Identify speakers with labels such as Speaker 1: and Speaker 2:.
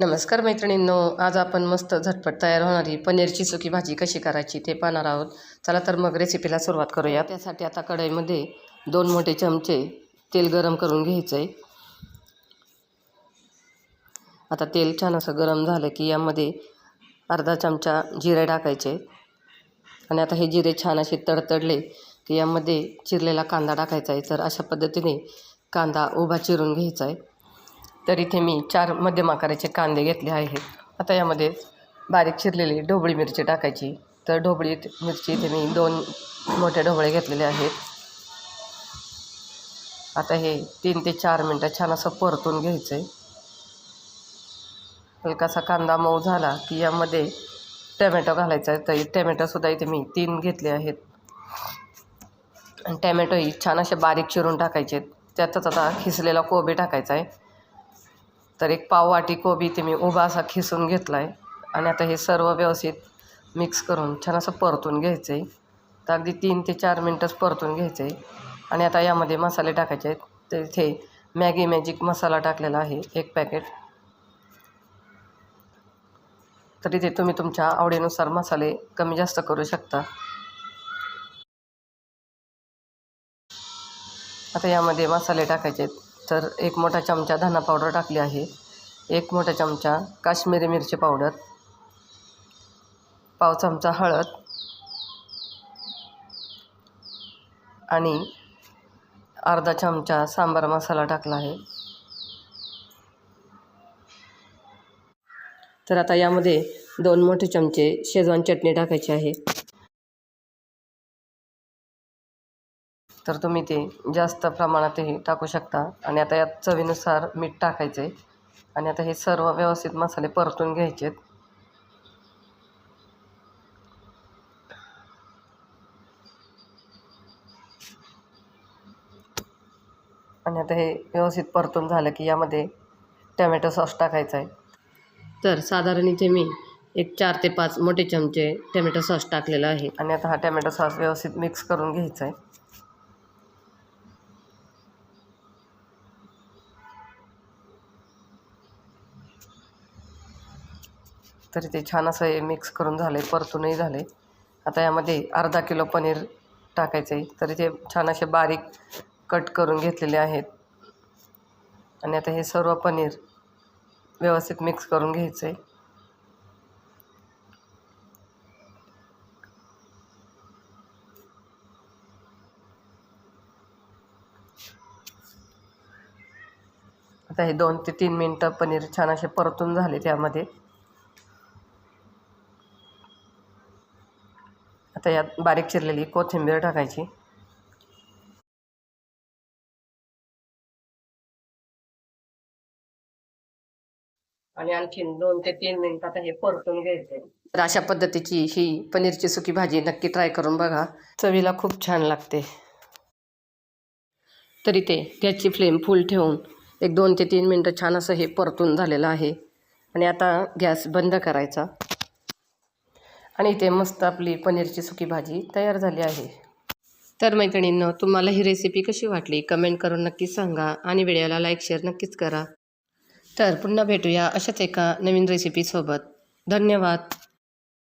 Speaker 1: नमस्कार मैत्रिणींनो आज आपण मस्त झटपट तयार होणारी पनीरची सुकी भाजी कशी करायची ते पाहणार आहोत. चला तर मग रेसिपीला सुरुवात करूया. त्यासाठी आता कढईमध्ये दोन मोठे चमचे तेल गरम करून घ्यायचं आहे आता तेल छान असं गरम झालं की यामध्ये अर्धा चमचा जिरे टाकायचे. आणि आता हे जिरे छान असे तडतडले की यामध्ये चिरलेला कांदा टाकायचा आहे. तर अशा पद्धतीने कांदा उभा चिरून घ्यायचा आहे. तर इथे मी चार मध्यम आकाराचे कांदे घेतले आहेत. आता यामध्ये बारीक चिरलेली ढोबळी मिरची टाकायची. तर ढोबळी मिरची इथे मी दोन मोठे ढोबळे घेतलेले आहेत. आता हे तीन ते चार मिनटं छान असं परतून घ्यायचं आहे हलकासा कांदा मऊ झाला की यामध्ये टमॅटो घालायचा आहे. तर टमॅटोसुद्धा इथे मी तीन घेतले आहेत. आणि टमॅटोही छान असे बारीक चिरून टाकायचे त्यातच आता खिसलेला कोबी टाकायचा आहे. तर एक पाववाटी कोबी ते मी उभा असा खिसून घेतला आहे आणि आता हे सर्व व्यवस्थित मिक्स करून छान असं परतून घ्यायचं आहे तर अगदी तीन ते चार मिनटंच परतून घ्यायचं आहे आणि आता यामध्ये मसाले टाकायचे आहेत. तर इथे मॅगी मॅजिक मसाला टाकलेला आहे एक पॅकेट तर इथे तुम्ही तुमच्या आवडीनुसार मसाले कमी जास्त करू शकता. आता यामध्ये मसाले टाकायचे आहेत. तर एक मोठा चमचा धना पावडर टाकली आहे. एक मोठा चमचा काश्मीरी मिरची पावडर पाव चमचा हळद. आणि अर्धा चमचा सांबार मसाला टाकला आहे. तर आता यामध्ये दोन मोठे चमचे शेजवान चटणी टाकायची आहे. तर तुम्ही ते जास्त प्रमाणातही टाकू शकता. आणि आता यात चवीनुसार मीठ टाकायचं आहे आणि आता हे सर्व व्यवस्थित मसाले परतून घ्यायचे आहेत आणि आता हे व्यवस्थित परतून झालं की यामध्ये टमॅटो सॉस टाकायचा आहे. तर साधारण इथे मी एक चार ते पाच मोठे चमचे टमॅटो सॉस टाकलेला आहे. आणि आता हा टमॅटो सॉस व्यवस्थित मिक्स करून घ्यायचा आहे. तरी ते छान असं हे मिक्स करून झालं आहे परतूनही झालं आहे आता यामध्ये अर्धा किलो पनीर टाकायचं आहे तरी ते छान असे बारीक कट करून घेतलेले आहेत. आणि आता हे सर्व पनीर व्यवस्थित मिक्स करून घ्यायचं आहे आता हे दोन ते तीन मिनटं पनीर छान असे परतून झाले त्यामध्ये आता यात बारीक चिरलेली कोथिंबीर टाकायची. आणि आणखीन दोन ते तीन मिनिट आता हे परतून घ्यायचं. तर अशा पद्धतीची ही पनीरची सुकी भाजी नक्की ट्राय करून बघा. चवीला खूप छान लागते. तरी ते गॅसची फ्लेम फुल ठेवून एक दोन ते तीन मिनटं छान असं हे परतून झालेलं आहे. आणि आता गॅस बंद करायचा. आणि इथे मस्त आपली पनीरची सुकी भाजी तयार झाली आहे. तर मैत्रिणींनो तुम्हाला ही रेसिपी कशी वाटली? कमेंट करून नक्कीच सांगा आणि व्हिडिओला लाईक शेअर नक्कीच करा. तर पुन्हा भेटूया अशाच एका नवीन रेसिपीसोबत धन्यवाद.